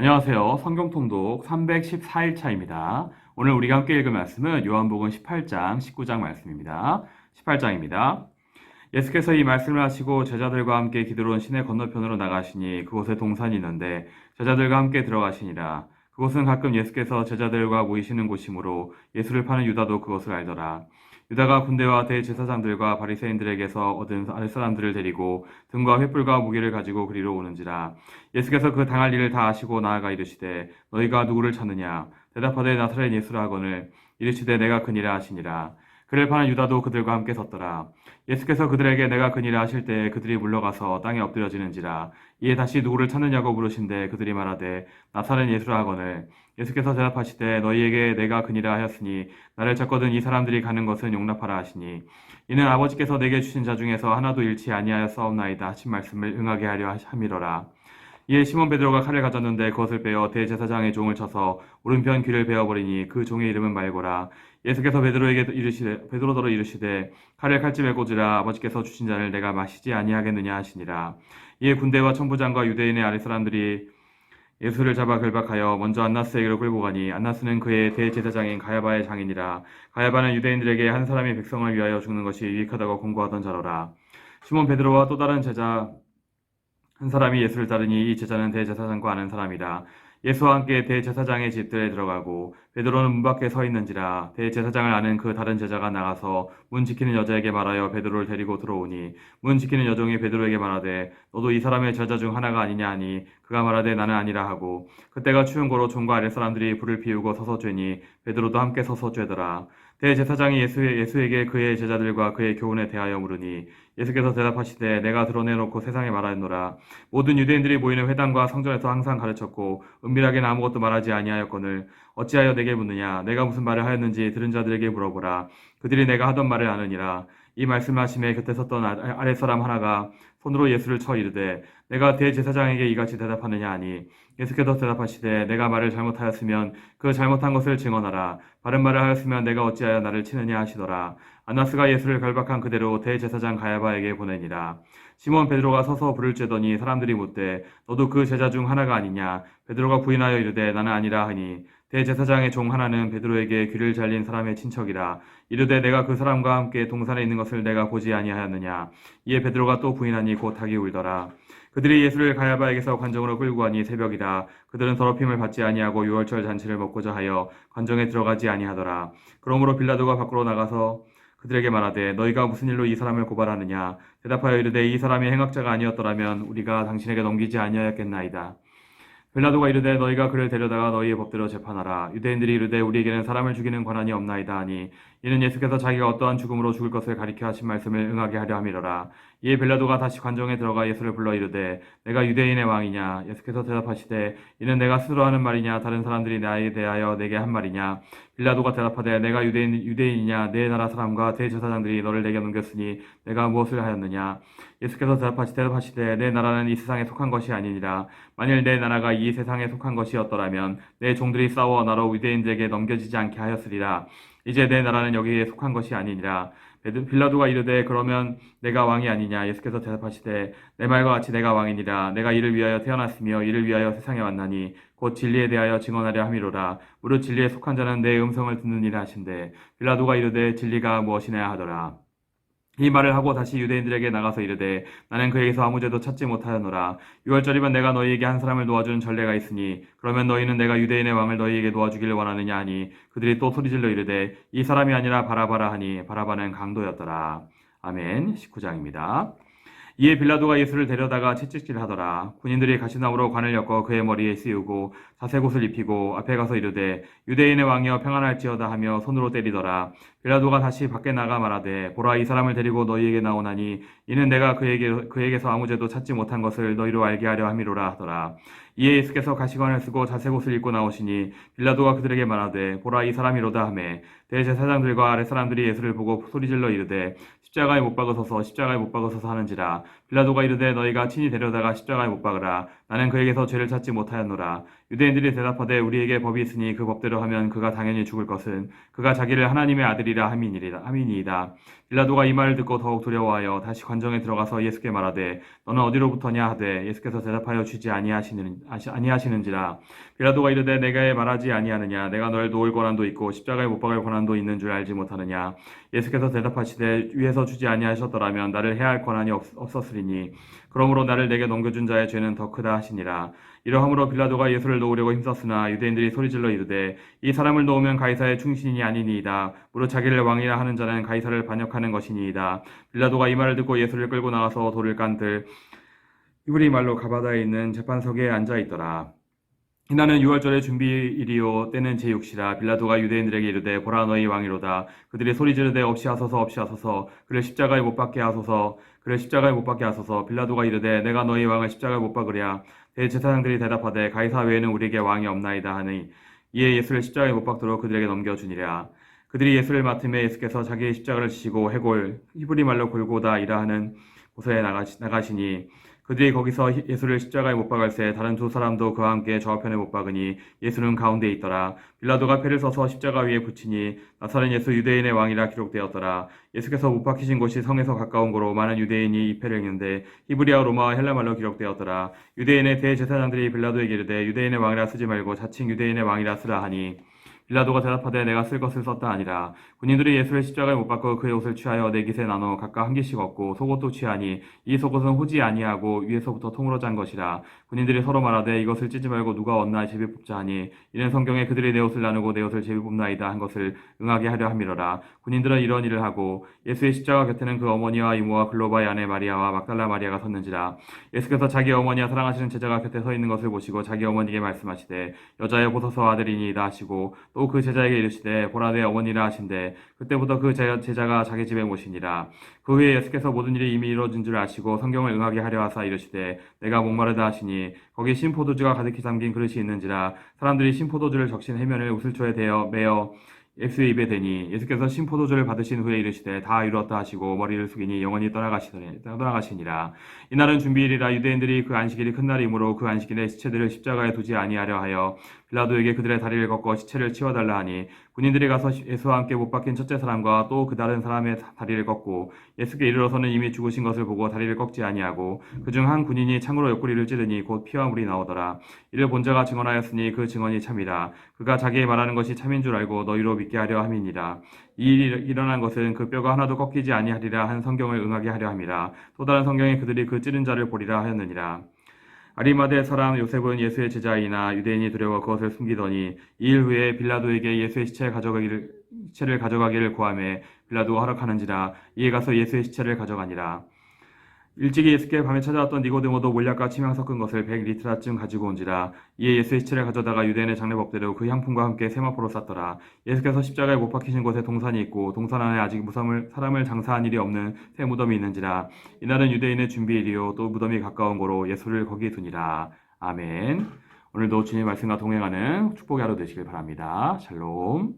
안녕하세요. 성경통독 314일차입니다. 오늘 우리가 함께 읽을 말씀은 요한복음 18장, 19장 말씀입니다. 18장입니다. 예수께서 이 말씀을 하시고 제자들과 함께 기드론 시내 건너편으로 나가시니 그곳에 동산이 있는데 제자들과 함께 들어가시니라. 그곳은 가끔 예수께서 제자들과 모이시는 곳이므로 예수를 파는 유다도 그것을 알더라. 유다가 군대와 대제사장들과 바리새인들에게서 얻은 아랫사람들을 데리고 등과 횃불과 무기를 가지고 그리로 오는지라. 예수께서 그 당할 일을 다 아시고 나아가 이르시되 너희가 누구를 찾느냐? 대답하되 나사렛 예수라 하거늘 이르시되 내가 그니라 하시니라 그를 파는 유다도 그들과 함께 섰더라. 예수께서 그들에게 내가 그니라 하실 때에 그들이 물러가서 땅에 엎드려지는지라. 이에 다시 누구를 찾느냐고 물으신데 그들이 말하되 나사렛 예수라 하거늘. 예수께서 대답하시되 너희에게 내가 그니라 하였으니 나를 찾거든 이 사람들이 가는 것은 용납하라 하시니. 이는 아버지께서 내게 주신 자 중에서 하나도 잃지 아니하여 싸움나이다 하신 말씀을 응하게 하려 함이로라 이에 시몬 베드로가 칼을 가졌는데 그것을 빼어 대제사장의 종을 쳐서 오른편 귀를 베어 버리니 그 종의 이름은 말고라. 예수께서 베드로에게 이르시되 베드로더러 이르시되 칼을 칼집에 꽂으라. 아버지께서 주신 잔을 내가 마시지 아니하겠느냐 하시니라. 이에 군대와 천부장과 유대인의 아랫 사람들이 예수를 잡아 결박하여 먼저 안나스에게로 끌고 가니 안나스는 그의 대제사장인 가야바의 장인이라. 가야바는 유대인들에게 한 사람이 백성을 위하여 죽는 것이 유익하다고 공고하던 자로라. 시몬 베드로와 또 다른 제자 한 사람이 예수를 따르니 이 제자는 대제사장과 아는 사람이라. 예수와 함께 대제사장의 집들에 들어가고 베드로는 문 밖에 서 있는지라. 대제사장을 아는 그 다른 제자가 나가서 문 지키는 여자에게 말하여 베드로를 데리고 들어오니 문 지키는 여종이 베드로에게 말하되 너도 이 사람의 제자 중 하나가 아니냐 하니 그가 말하되 나는 아니라 하고 그때가 추운 거로 종과 아랫 사람들이 불을 피우고 서서 죄니 베드로도 함께 서서 죄더라 대제사장이 예수, 예수에게 그의 제자들과 그의 교훈에 대하여 물으니 예수께서 대답하시되 내가 드러내놓고 세상에 말하노라. 모든 유대인들이 모이는 회당과 성전에서 항상 가르쳤고 은밀하게는 아무것도 말하지 아니하였거늘 어찌하여 내게 묻느냐? 내가 무슨 말을 하였는지 들은 자들에게 물어보라. 그들이 내가 하던 말을 아느니라 이 말씀하심에 곁에 섰던 아- 아랫 사람 하나가 손으로 예수를 쳐 이르되 내가 대제사장에게 이같이 대답하느냐 하니 예수께서 대답하시되 내가 말을 잘못하였으면 그 잘못한 것을 증언하라. 바른 말을 하였으면 내가 어찌하여 나를 치느냐 하시더라. 안나스가 예수를 결박한 그대로 대제사장 가야바에게 보내니라. 시몬 베드로가 서서 불을 쬐더니 사람들이 묻되 너도 그 제자 중 하나가 아니냐? 베드로가 부인하여 이르되 나는 아니라 하니 대제사장의 종 하나는 베드로에게 귀를 잘린 사람의 친척이라. 이르되 내가 그 사람과 함께 동산에 있는 것을 내가 보지 아니하였느냐? 이에 베드로가 또 부인하니 곧 닭이 울더라. 그들이 예수를 가야바에게서 관정으로 끌고 가니 새벽이다. 그들은 더럽힘을 받지 아니하고 유월절 잔치를 먹고자 하여 관정에 들어가지 아니하더라. 그러므로 빌라도가 밖으로 나가서 그들에게 말하되 너희가 무슨 일로 이 사람을 고발하느냐? 대답하여 이르되 이 사람이 행악자가 아니었더라면 우리가 당신에게 넘기지 아니하였겠나이다 빌라도가 이르되 너희가 그를 데려다가 너희의 법대로 재판하라. 유대인들이 이르되 우리에게는 사람을 죽이는 권한이 없나이다 하니 이는 예수께서 자기가 어떠한 죽음으로 죽을 것을 가리켜 하신 말씀을 응하게 하려 함이로라. 이에 빌라도가 다시 관정에 들어가 예수를 불러 이르되 내가 유대인의 왕이냐? 예수께서 대답하시되 이는 내가 스스로 하는 말이냐? 다른 사람들이 나에 대하여 내게 한 말이냐? 빌라도가 대답하되 내가 유대인, 유대인이냐? 내 나라 사람과 대제사장들이 너를 내게 넘겼으니 내가 무엇을 하였느냐? 예수께서 대답하시, 대답하시되 내 나라는 이 세상에 속한 것이 아니니라. 만일 내 나라가 이 세상에 속한 것이었더라면 내 종들이 싸워 나로 유대인들에게 넘겨지지 않게 하였으리라 이제 내 나라는 여기에 속한 것이 아니니라. 빌라도가 이르되 그러면 내가 왕이 아니냐? 예수께서 대답하시되 내 말과 같이 내가 왕이니라. 내가 이를 위하여 태어났으며 이를 위하여 세상에 왔나니 곧 진리에 대하여 증언하려 함이로라. 무릇 진리에 속한 자는 내 음성을 듣느니라 하신대. 빌라도가 이르되 진리가 무엇이냐 하더라 이 말을 하고 다시 유대인들에게 나가서 이르되 나는 그에게서 아무 죄도 찾지 못하였노라. 유월절이면 내가 너희에게 한 사람을 놓아주는 전례가 있으니 그러면 너희는 내가 유대인의 왕을 너희에게 놓아주기를 원하느냐 하니 그들이 또 소리질러 이르되 이 사람이 아니라 바라바라 하니 바라바는 강도였더라. 아멘. 19장입니다 이에 빌라도가 예수를 데려다가 채찍질하더라. 군인들이 가시나무로 관을 엮어 그의 머리에 씌우고 자색옷을 입히고 앞에 가서 이르되 유대인의 왕이여 평안할지어다 하며 손으로 때리더라. 빌라도가 다시 밖에 나가 말하되 보라 이 사람을 데리고 너희에게 나오나니 이는 내가 그에게 그에게서 아무 죄도 찾지 못한 것을 너희로 알게 하려 함이로라 하더라. 이에 예수께서 가시관을 쓰고 자색옷을 입고 나오시니 빌라도가 그들에게 말하되 보라 이 사람이로다 하매 대제사장들과 아랫 사람들이 예수를 보고 소리질러 이르되 십자가에 못 박으소서 십자가에 못 박으소서 하는지라 빌라도가 이르되 너희가 친히 데려다가 십자가에 못 박으라 나는 그에게서 죄를 찾지 못하였노라 유대인들이 대답하되 우리에게 법이 있으니 그 법대로 하면 그가 당연히 죽을 것은 그가 자기를 하나님의 아들이라 함이니이다. 함이니이다. 빌라도가 이 말을 듣고 더욱 두려워하여 다시 관정에 들어가서 예수께 말하되 너는 어디로부터냐 하되 예수께서 대답하여 주지 아니하시는 아니하시는지라 빌라도가 이르되 내가 말하지 아니하느냐 내가 널 놓을 권한도 있고 십자가에 못 박을 권한도 있는 줄 알지 못하느냐 예수께서 대답하시되 위에서 주지 아니하셨더라면 나를 해할 권한이 없, 없었으리 니 그러므로 나를 내게 넘겨준 자의 죄는 더 크다 하시니라. 이러함으로 빌라도가 예수를 놓으려고 힘썼으나 유대인들이 소리질러 이르되 이 사람을 놓으면 가이사의 충신이 아니니이다. 무릇 자기를 왕이라 하는 자는 가이사를 반역하는 것이니이다. 빌라도가 이 말을 듣고 예수를 끌고 나가서 돌을 깐들 히브리 말로 가바다에 있는 재판석에 앉아 있더라. 이날은 유월절의 준비일이요. 때는 제6시라. 빌라도가 유대인들에게 이르되 보라 너희 왕이로다. 그들이 소리 지르되 없이 하소서 없이 하소서. 그를 십자가에 못 박게 하소서 그를 십자가에 못 박게 하소서. 빌라도가 이르되 내가 너희 왕을 십자가에 못 박으랴. 대제사장들이 대답하되 가이사 외에는 우리에게 왕이 없나이다 하니 이에 예수를 십자가에 못 박도록 그들에게 넘겨주니라 그들이 예수를 맡음에 예수께서 자기의 십자가를 지시고 해골 히브리 말로 골고다이라 하는 곳에 나가시, 나가시니 그들이 거기서 히- 예수를 십자가에 못 박을새 다른 두 사람도 그와 함께 좌우편에 못 박으니 예수는 가운데 있더라. 빌라도가 패를 써서 십자가 위에 붙이니 나사렛 예수 유대인의 왕이라 기록되었더라. 예수께서 못 박히신 곳이 성에서 가까운 거로 많은 유대인이 이 패를 읽는데 히브리어 로마와 헬라말로 기록되었더라. 유대인의 대제사장들이 빌라도에게 이르되 유대인의 왕이라 쓰지 말고 자칭 유대인의 왕이라 쓰라 하니 빌라도가 대답하되 내가 쓸 것을 썼다 아니라 군인들이 예수를 십자가에 못 박고 그의 옷을 취하여 네 깃에 나눠 각각 한 깃씩 얻고 속옷도 취하니 이 속옷은 호지 아니하고 위에서부터 통으로 짠 것이라. 군인들이 서로 말하되 이것을 찢지 말고 누가 얻나 제비 뽑자 하니 이는 성경에 그들이 내 옷을 나누고 내 옷을 제비 뽑나이다 한 것을 응하게 하려 함이로라. 군인들은 이런 일을 하고 예수의 십자가 곁에는 그 어머니와 이모와 글로바의 아내 마리아와 막달라 마리아가 섰는지라. 예수께서 자기 어머니와 사랑하시는 제자가 곁에 서 있는 것을 보시고 자기 어머니에게 말씀하시되 여자여 보소서 아들이니이다 하시고 또그 제자에게 이르시되 보라 내 어머니라 하신대 그때부터 그 제- 제자가 자기 집에 모시니라. 그 후에 예수께서 모든 일이 이미 이루어진 줄 아시고 성경을 응하게 하려 하사 이르시되 내가 목마르다 하시니 거기 신포도주가 가득히 담긴 그릇이 있는지라 사람들이 신포도주를 적신 해면을 우슬초에 대어 매어 예수의 입에 대니 예수께서 신포도주를 받으신 후에 이르시되 다 이루었다 하시고 머리를 숙이니 영원히 떠나가시더니 떠나가시니라. 이날은 준비일이라 유대인들이 그 안식일이 큰 날이므로 그 안식일에 시체들을 십자가에 두지 아니하려 하여 빌라도에게 그들의 다리를 꺾어 시체를 치워달라 하니 군인들이 가서 예수와 함께 못 박힌 첫째 사람과 또 그 다른 사람의 다리를 꺾고 예수께 이르러서는 이미 죽으신 것을 보고 다리를 꺾지 아니하고 그중 한 군인이 창으로 옆구리를 찌르니 곧 피와 물이 나오더라. 이를 본 자가 증언하였으니 그 증언이 참이라. 그가 자기의 말하는 것이 참인 줄 알고 너희로 믿게 하려 함이니라. 이 일이 일어난 것은 그 뼈가 하나도 꺾이지 아니하리라 한 성경을 응하게 하려 함이라. 또 다른 성경에 그들이 그 찌른 자를 보리라 하였느니라 아리마대 사람 요셉은 예수의 제자이나 유대인이 두려워 그것을 숨기더니 이 일 후에 빌라도에게 예수의 시체를 가져가기를 시체를 가져가기를 구하매 빌라도가 허락하는지라 이에 가서 예수의 시체를 가져가니라 일찍이 예수께 밤에 찾아왔던 니고데모도 몰약과 침향 섞은 것을 백 리트라쯤 가지고 온지라 이에 예수의 시체를 가져다가 유대인의 장례법대로 그 향품과 함께 세마포로 쌌더라. 예수께서 십자가에 못 박히신 곳에 동산이 있고 동산 안에 아직 무삼을 사람을 장사한 일이 없는 새 무덤이 있는지라. 이날은 유대인의 준비일이요. 또 무덤이 가까운 거로 예수를 거기에 두니라. 아멘. 오늘도 주님의 말씀과 동행하는 축복의 하루 되시길 바랍니다. 샬롬